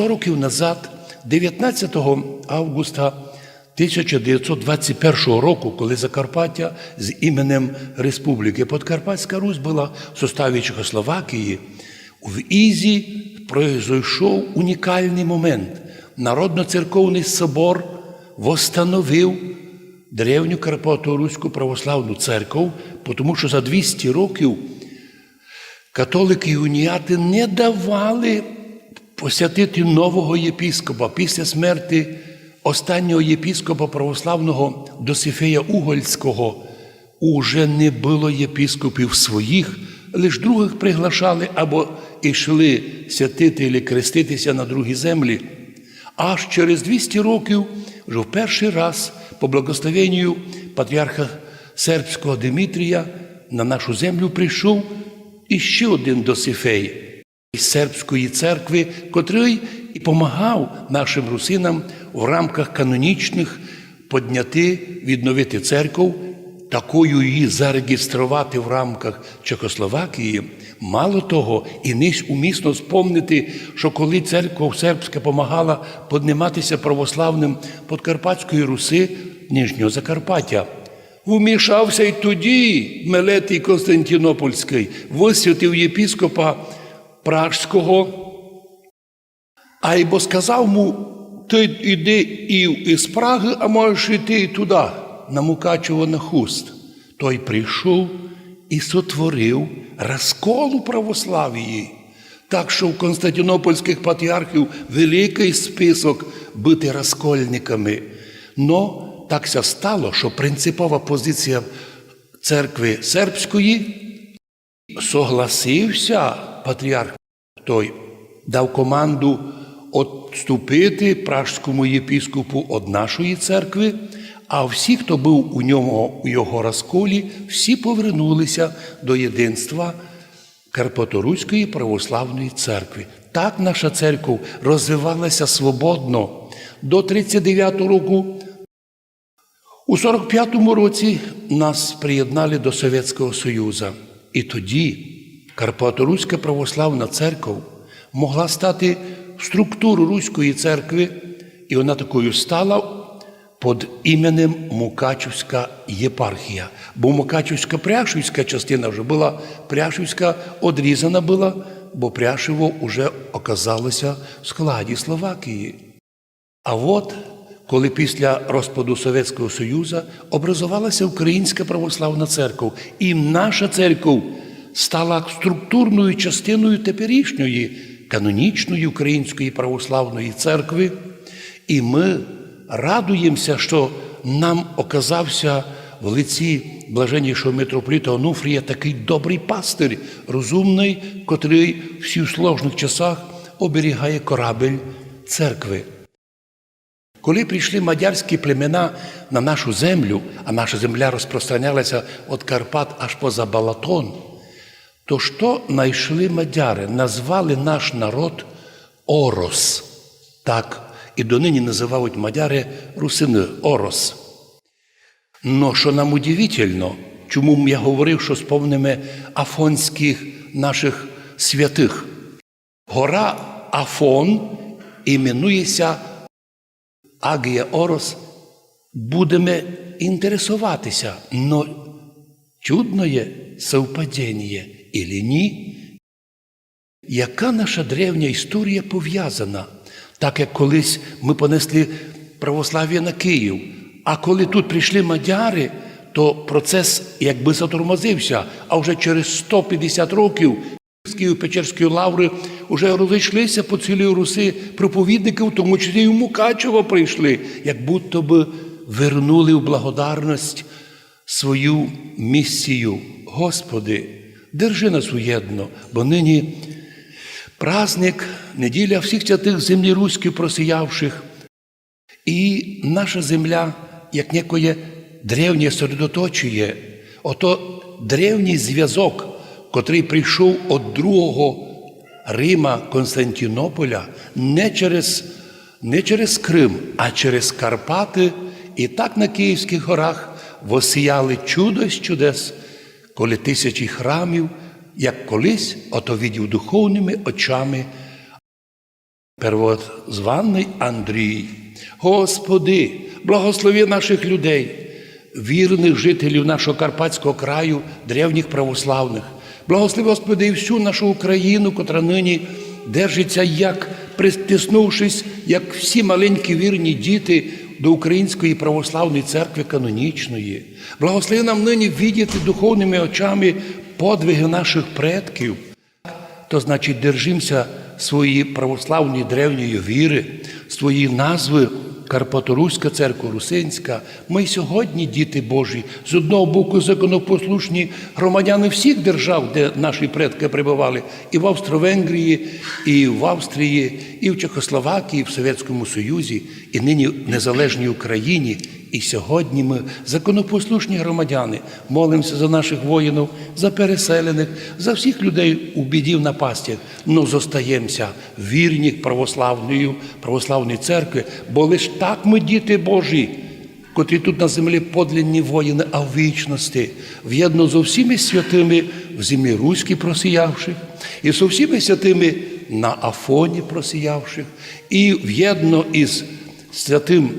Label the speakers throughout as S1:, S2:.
S1: 100 років назад, 19 августа 1921 року, коли Закарпаття з іменем Республіки Подкарпатська Русь була в составі Чехословакії, в Ізі пройшов унікальний момент. Народно-церковний собор восстановив древню Карпато-Руську православну церкву, тому що за 200 років католики і уніати не давали посвятити нового єпіскопа після смерті останнього єпіскопа православного Досифея Угольського. Уже не було єпіскопів своїх, лише других приглашали або йшли святити або креститися на другі землі. Аж через 200 років, вже в перший раз, по благословенню патріарха сербського Димитрія, на нашу землю прийшов іще один Досифей сербської церкви, котрий і помагав нашим русинам в рамках канонічних підняти, відновити церкву, такою її зареєструвати в рамках Чехословакії. Мало того, і ниж умісно спомнити, що коли церква сербська помагала підніматися православним Подкарпатської Руси Нижнього Закарпаття. Вмішався й тоді Мелетій Константинопольський, висвятив єпіскопа Пражського, бо сказав йому, ти йди і з Праги, а можеш йти і туди, на Мукачево на хуст. Той прийшов і сотворив розкол у православії. Так що в Константинопольських патріархів великий список бути розкольниками. Но так ся стало, що принципова позиція церкви сербської согласився патріарх той, дав команду відступити пражському єпіскопу від нашої церкви, а всі, хто був у ньому у його розколі, всі повернулися до єдинства Карпаторуської православної церкви. Так наша церква розвивалася свободно до 39 року. У 45-му році нас приєднали до Совєтського Союзу. І тоді Карпаторуська православна церква могла стати в структуру Руської церкви, і вона такою стала під іменем Мукачівська єпархія. Бо Мукачівська пряшівська частина вже була пряшівська, одрізана була, бо Пряшево вже оказалося в складі Словакії. А от коли після розпаду Совєтського Союзу образувалася Українська православна церква, і наша церква стала структурною частиною теперішньої канонічної Української православної церкви, і ми радуємося, що нам оказався в лиці блаженнішого митрополіта Онуфрія такий добрий пастир, розумний, котрий в всіх сложних часах оберігає корабель церкви. Коли прийшли мадярські племена на нашу землю, а наша земля розпространялася від Карпат аж поза Балатон, то що знайшли мадяри? Назвали наш народ Орос. Так, і донині називають мадяри русини Орос. Но що нам удивительно, чому я говорив, що сповнимо афонських наших святих. Гора Афон іменується Агія Орос, будемо інтересуватися, но чудно є совпадіння или ні? Яка наша древня історія пов'язана? Так як колись ми понесли православ'я на Київ, а коли тут прийшли мадяри, то процес якби затормозився, а вже через 150 років з Києво-Печерської лаври вже розійшлися по цілій Руси проповідники, в тому числі і в Мукачево прийшли, як будто би вернули в благодарність свою місію. Господи, держи нас уєдно, бо нині праздник, неділя всіх святих землі руських просіявших, і наша земля, як некоє древнє середоточує, ото древній зв'язок, котрий прийшов від другого Рима Константинополя не через, не через Крим, а через Карпати, і так на Київських горах восіяли чудо з чудес, коли тисячі храмів, як колись, ото видів духовними очами первозваний Андрій. Господи, благослови наших людей, вірних жителів нашого Карпатського краю, древніх православних. Благослови, Господи, і всю нашу Україну, котра нині держиться, як притиснувшись, як всі маленькі вірні діти до Української православної церкви канонічної. Благослови нам нині видіти духовними очами подвиги наших предків то значить держимося своєї православної древньої віри, своєї назви Карпаторуська церква Русинська. Ми сьогодні, діти Божі, з одного боку законопослушні громадяни всіх держав, де наші предки прибували, і в Австро-Венгрії, і в Австрії, і в Чехословакії, і в Совєтському Союзі, і нині в незалежній Україні. І сьогодні ми, законопослушні громадяни, молимося за наших воїнів, за переселених, за всіх людей у біді в напасті. Ну зостаємося вірні православної, православної церкви, бо лише так ми, діти Божі, котрі тут на землі подлинні воїни, а в вічності, в'єдно з всіми святими в землі Руській просіявших, і з всіми святими на Афоні просіявших, і в'єдно із святим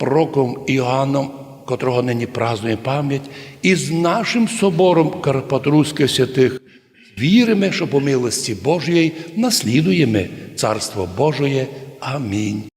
S1: пророком Іоанном, котрого нині празднує пам'ять, і з нашим собором Карпатруських святих віримо, що по милості Божої наслідуємо Царство Божоє. Амінь.